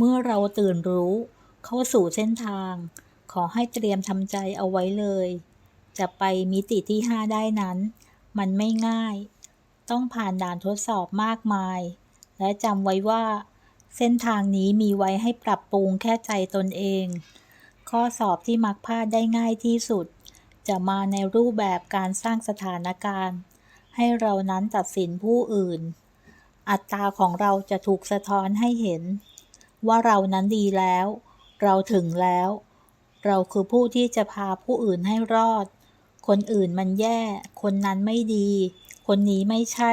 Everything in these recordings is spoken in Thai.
เมื่อเราตื่นรู้เข้าสู่เส้นทาง ขอให้เตรียมทำใจเอาไว้เลย จะไปมิติที่5ได้นั้น มันไม่ง่าย ต้องผ่านด่านทดสอบมากมาย และจำไว้ว่า เส้นทางนี้มีไว้ให้ปรับปรุงแค่ใจตนเอง ข้อสอบที่มักพลาดได้ง่ายที่สุด จะมาในรูปแบบการสร้างสถานการณ์ ให้เรานั้นตัดสินผู้อื่น อัตราของเราจะถูกสะท้อนให้เห็น ว่าเรานั้นดีแล้ว เราถึงแล้ว เราคือผู้ที่จะพาผู้อื่นให้รอด คนอื่นมันแย่ คนนั้นไม่ดี คนนี้ไม่ใช่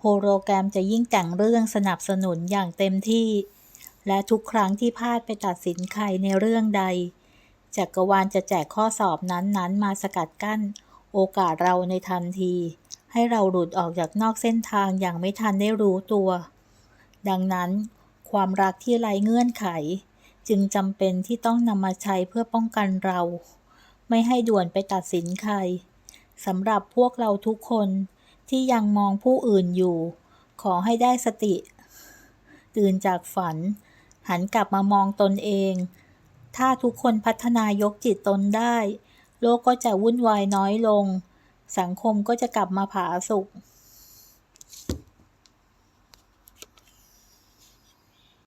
โฮโลแกรมจะยิ่งแต่งเรื่องสนับสนุนอย่างเต็มที่ และทุกครั้งที่พลาดไปตัดสินใครในเรื่องใด จักรวาลจะแจกข้อสอบนั้นๆ มาสกัดกั้น โอกาสเราในทันที ให้เราหลุดออกจากนอกเส้นทางอย่างไม่ทันได้รู้ตัว ดังนั้น ความรักที่ไร้เงื่อนไข จึงจำเป็นที่ต้องนำมาใช้เพื่อป้องกันเรา ไม่ให้ด่วนไปตัดสินใครสำหรับพวกเราทุกคนที่ยังมองผู้อื่นอยู่ ขอให้ได้สติ ตื่นจากฝัน หันกลับมามองตนเอง ถ้าทุกคนพัฒนายกจิตตนได้ โลกก็จะวุ่นวายน้อยลง สังคมก็จะกลับมาผาสุก